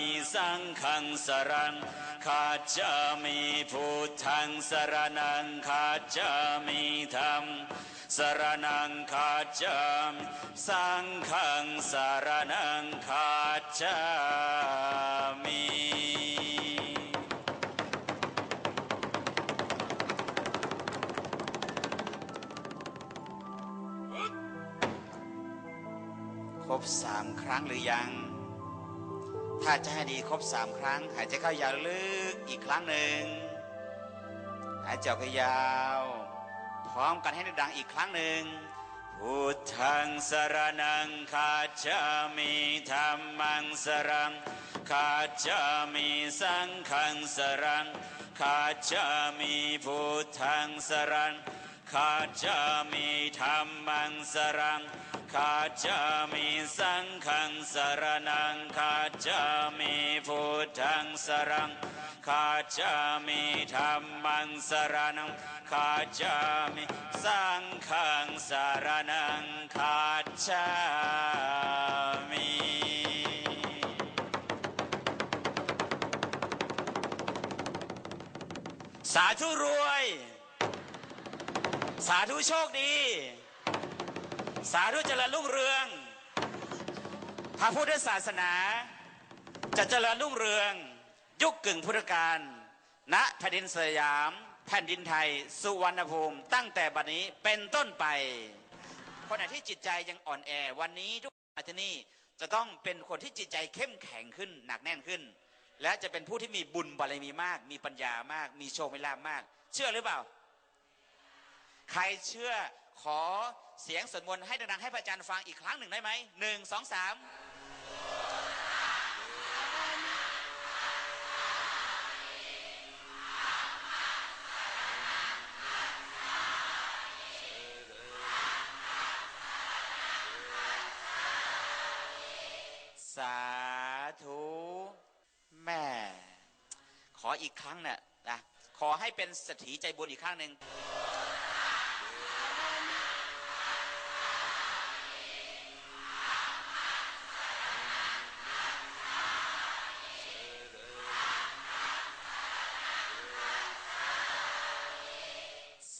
มิสังฆังสรังคาจามิพุทธังสรนังคาจามิธรรมสรนังคาจามสังฆังสรนังคาจามิครบสามครั้งหรือยัง ถ้าจะให้ดีครบสามครั้ง หายใจเข้ายาวลึกอีกครั้งหนึ่งหายใจออกยาว พร้อมกันให้ดังอีกครั้งหนึ่งพุทธังสรนังคาจามิธรรมังสรังคาจามิสังฆังสรังคาจามิพุทธังสรัง คาจามิธรรมังสรังคาจามิสังฆังสรนังคาจามิพุทธังสรังคาจามิธรรมังสรนังคาจามิสังฆังสรนังคาจามิสาธุรวย สาธุโชคดี สาธุเจริญรุ่งเรือง พระพุทธศาสนาจะเจริญรุ่งเรือง ยุคกึ่งพุทธกาลณแผ่นดินสยาม แผ่นดินไทย สุวรรณภูมิ ตั้งแต่บัดนี้เป็นต้นไป คนไหนที่จิตใจยังอ่อนแอวันนี้ทุกคนมาที่นี่จะต้องเป็นคนที่จิตใจเข้มแข็งขึ้น หนักแน่นขึ้น และจะเป็นผู้ที่มีบุญบารมีมาก มีปัญญามาก มีโชคมีลาภมาก เชื่อหรือเปล่า ใครเชื่อขอเสียงสวดมนต์ให้ดังๆให้พระอาจารย์ฟังอีกครั้งหนึ่งได้ไหมหนึ่งสองสามสาธุแม่ ขออีกครั้งน่ะนะขอให้เป็นสถีใจบุญอีกครั้งหนึ่ง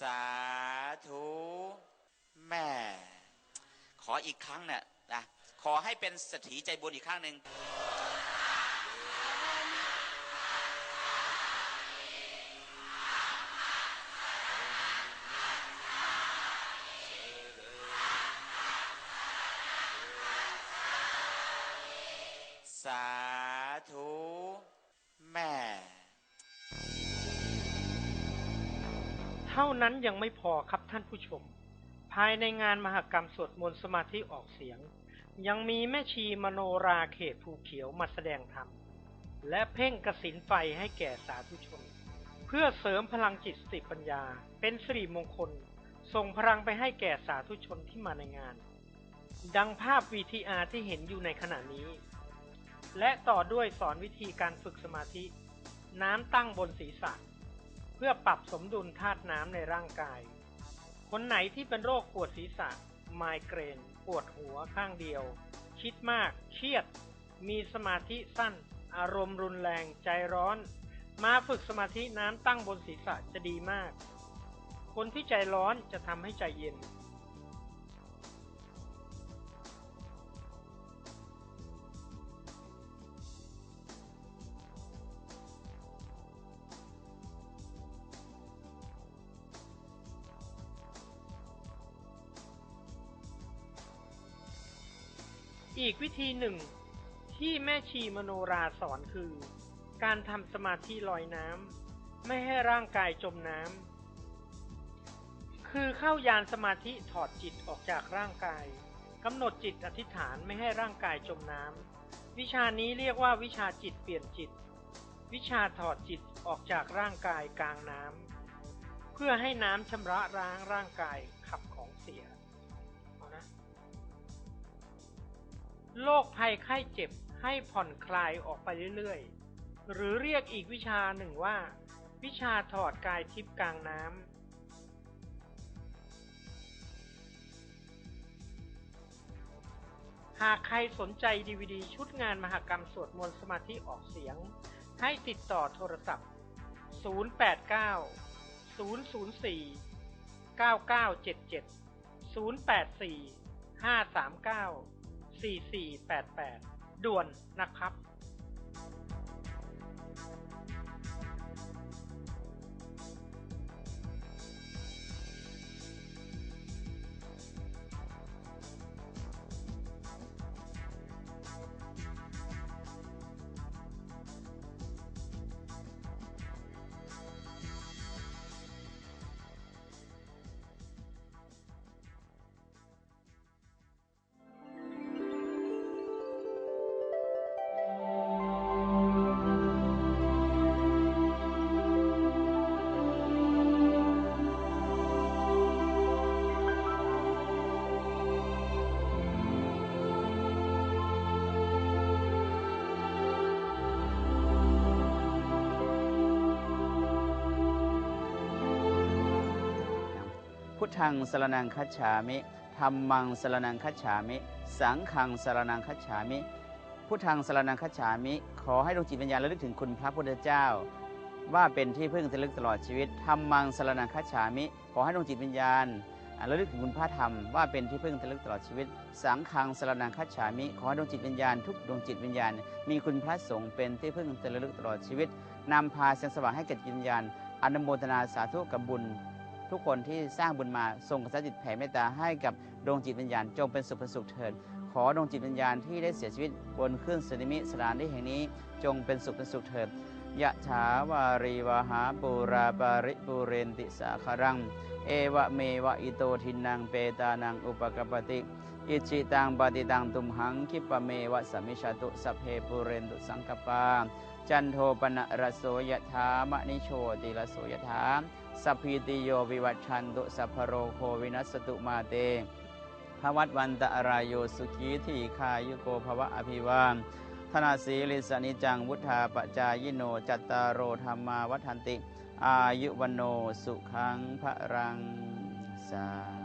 สาธุแม่ ข ออีกครั้งน่ะนะขอให้เป็นสถีใจบุญอีกครั้งหนึ่งสาธุแม่ เท่านั้นยังไม่พอครับท่านผู้ชม ภายในงานมหกรรมสวดมนต์สมาธิออกเสียง ยังมีแม่ชีมโนราเขตภูเขียวมาแสดงธรรม และเพ่งกสินไฟให้แก่สาธุชน เพื่อเสริมพลังจิตสติปัญญา เป็นสิริมงคล ส่งพลังไปให้แก่สาธุชนที่มาในงาน ดังภาพ VTR ที่เห็นอยู่ในขณะนี้ และต่อด้วยสอนวิธีการฝึกสมาธิ น้ำตั้งบนศีรษะ เพื่อปรับสมดุลธาตุน้ำในร่างกาย คนไหนที่เป็นโรคปวดศีรษะ ไมเกรน ปวดหัวข้างเดียว คิดมาก เครียด มีสมาธิสั้น อารมณ์รุนแรง ใจร้อน มาฝึกสมาธิน้ำตั้งบนศีรษะจะดีมาก คนที่ใจร้อนจะทำให้ใจเย็น อีกวิธีหนึ่ง ที่แม่ชีมโนราสอนคือ การทำสมาธิลอยน้ำไม่ให้ร่างกายจมน้ำคือเข้ายานสมาธิถอดจิตออกจากร่างกายกำหนดจิตอธิษฐานไม่ให้ร่างกายจมน้ำวิชานี้เรียกว่าวิชาจิตเปลี่ยนจิต วิชาถอดจิตออกจากร่างกายกลางน้ำเพื่อให้น้ำชำระล้างร่างกายขับของเสีย โรคภัยไข้เจ็บให้ผ่อนคลายออกไปเรื่อยๆ หรือเรียกอีกวิชาหนึ่งว่า วิชาถอดกายทิพย์กลางน้ำ หากใครสนใจดีวดีชุดงานมหกรรมสวดมนต์สมาธิออกเสียง ให้ติดต่อโทรศัพท์ 089 004 9977 084 539 4488 ด่วนนะครับ ทธังสรนังคัจฉามิธรรมังสรนังคัจฉามิ สังฆังสรนังคัจฉามิพุทธังสรนังคัจฉามิ ขอให้ดวงจิตวิญญาณระลึกถึงคุณพระพุทธเจ้า ว่าเป็นที่พึ่งระลึกตลอดชีวิตธรรมังสรนังคัจฉามิ ขอให้ดวงจิตวิญญาณระลึกถึงคุณพระธรรมว่าเป็นที่พึ่งระลึกตลอดชีวิต สังฆังสรนังคัจฉามิ ขอให้ดวงจิตวิญญาณทุกดวงจิตวิญญาณ มีคุณพระสงฆ์เป็นที่พึ่งระลึกตลอดชีวิตนำพาแสงสว่างให้แก่จิตวิญญาณอนุโมทนาสาธุกับบุญ ทุกคนที่สร้างบุญมาส่งกระแสจิตแผ่เมตตาให้กับดวงจิตวิญญาณจงเป็นสุขเป็นสุขเถิดขอดวงจิตวิญญาณที่ได้เสียชีวิตบนขึ้นสึนามิสถานที่แห่งนี้ จงเป็นสุขเป็นสุขเถิดยะถาวารีวหาปูราปาริปุเรนติสาคารัง เอวะเมวะอิโตทินังเปตานังอุปกปติ อิจิตังปฏิตังตุมหังคิปะเมวะสมิชาตุสัพเพปุเรนตุสังกปาจันโทปนะระโสยถามะนิโชติระโสยถาสัพพิติโยวิวัชชันตุสัพโรโควินัสตุมาเตภวัตวันตะรายโยสุขีทีคายุโกภวะอภิวามธนาสีลิสนิจังวุธาปจายโนจัตตารโรธรรมาวัฏันติ อายุวันโนสุขังพระรังสา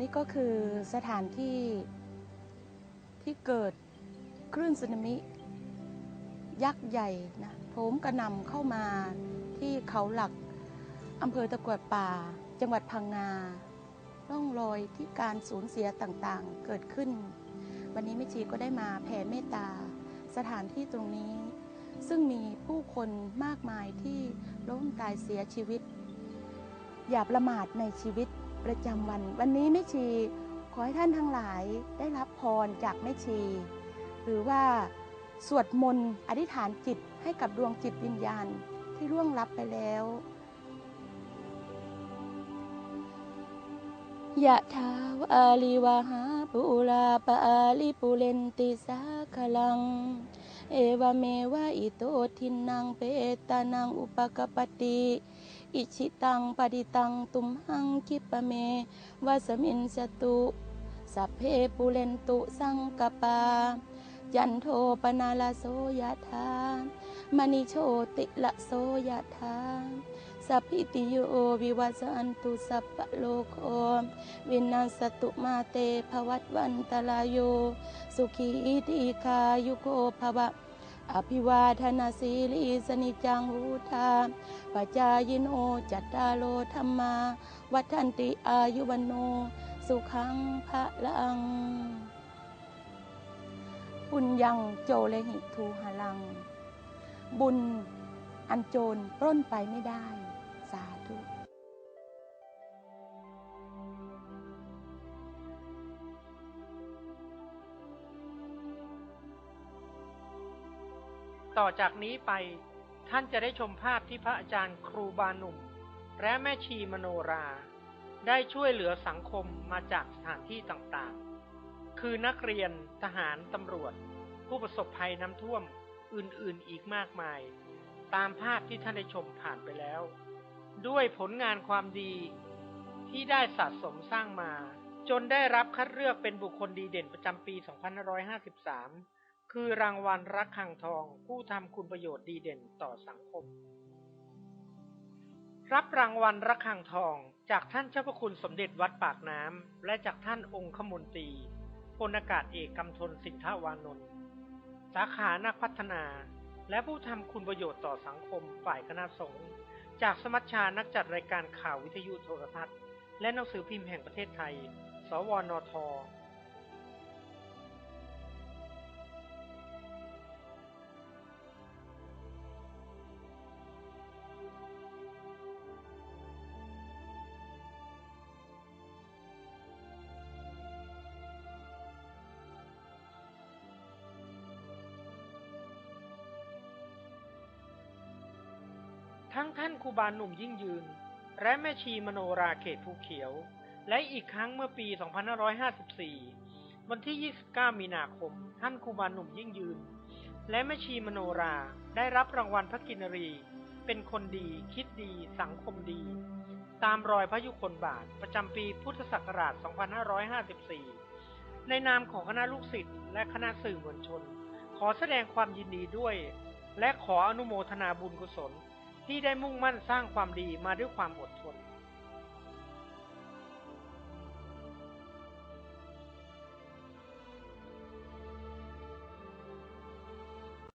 นี่ก็คือสถานที่ที่เกิดคลื่นสึนามิ ยักษ์ใหญ่นะโถมกระนำเข้ามาที่เขาหลักอำเภอตะกวดป่า จังหวัดพังงาร่องรอยที่การสูญเสียต่างๆเกิดขึ้น วันนี้แม่ชีก็ได้มาแผ่เมตตา สถานที่ตรงนี้ ซึ่งมีผู้คนมากมายที่ล้มตายเสียชีวิต อย่าประมาทในชีวิต ประจำวัน วันนี้แม่ชี ขอให้ท่านทั้งหลายได้รับพรจากแม่ชี หรือว่าสวดมนต์อธิษฐานจิตให้กับดวงจิตวิญญาณที่ล่วงลับไปแล้วยะทาวาลิวาหาปุราปาลิปุเรนติสาคลัง เอวเมวะอิโตทินังเปตานังอุปกปติ อิชิตังปฏิตังตุมหังคิปะเมวาสมินสตุสัพเพปุเรนตุสังกปาจันโทปนาลาโสยธามณิโชติละโสยธาสัพพิติโยวิวัสสันตุสัพพะโลโควินาสตุมาเตภวัตวันตรายโยสุขีติคายุโกภวะ อภิวาทนาสีลีสนิจังวุธาปจายโนจัตตาโลธรรมา วัฒนติอายุวันโน สุขังพระลังบุญยังโจเลหิทูหาลัง บุญอันโจรปล้นไปไม่ได้ ต่อจากนี้ไปท่านจะได้ชมภาพที่พระอาจารย์ครูบาหนุ่ม และแม่ชีมโนรา ได้ช่วยเหลือสังคมมาจากสถานที่ต่างๆ คือนักเรียนทหารตำรวจ ผู้ประสบภัยน้ำท่วมอื่นๆอีกมากมาย ตามภาพที่ท่านได้ชมผ่านไปแล้ว ด้วยผลงานความดีที่ได้สะสมสร้างมา จนได้รับคัดเลือกเป็นบุคคลดีเด่นประจำปี 2553 คือรางวัลรักขังทองผู้ทำคุณประโยชน์ดีเด่นต่อสังคม รับรางวัลรักขังทองจากท่านเจ้าพระคุณสมเด็จวัดปากน้ำและจากท่านองค์ขมนตรีพลอากาศเอกกำธลสินทวานนท์สาขานักพัฒนา และผู้ทำคุณประโยชน์ต่อสังคมฝ่ายคณะสงฆ์จากสมัชชานักจัดรายการข่าววิทยุโทรทัศน์ และหนังสือพิมพ์แห่งประเทศไทย สวนท ทั้งท่านครูบาหนุ่มยิ่งยืน และแม่ชีมโนราเขตภูเขียว และอีกครั้งเมื่อปี 2554 วันที่ 29 มีนาคม ท่านครูบาหนุ่มยิ่งยืน และแม่ชีมโนราได้รับรางวัลพระกินรี เป็นคนดี คิดดี สังคมดี ตามรอยพระยุคลบาท ประจำปีพุทธศักราช 2554 ในนามของคณะลูกศิษย์และคณะสื่อมวลชน ขอแสดงความยินดีด้วย และขออนุโมทนาบุญกุศล ที่ได้มุ่งมั่นสร้างความดีมาด้วยความอดทน